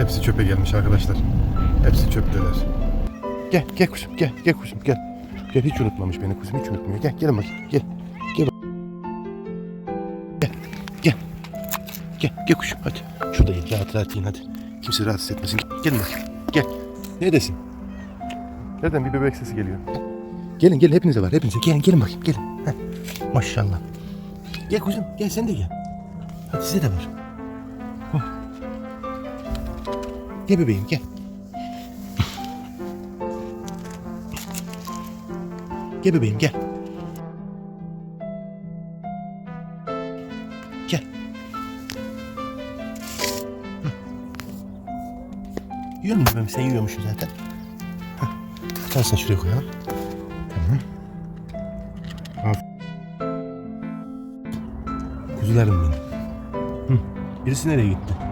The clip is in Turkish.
Hepsi çöpe gelmiş arkadaşlar. Hepsi çöpteler. Gel gel kuzum gel gel kuzum gel. Gel hiç unutmamış beni kuzum hiç unutmuyor. Gel gelin bakayım gel. Gel. bak- Gel gel. Gel gel kuşum hadi. Şurada yiyin rahat rahat yiyin hadi. Kimse rahatsız etmesin. Gelin bakayım. Gel. Neredesin? Nereden bir bebek sesi geliyor? Gelin gelin hepinize var hepinize. Gelin gelin bakayım gelin. Heh. Maşallah. Gel kuzum gel sen de gel. Hadi size de var. Gel bebeğim gel. Gel bebeğim gel. Gel. Yiyor musun bebeğim? Sen yiyormuşsun zaten. Tutarsan şuraya koyalım. Kuzularım benim. Hı. Birisi nereye gitti?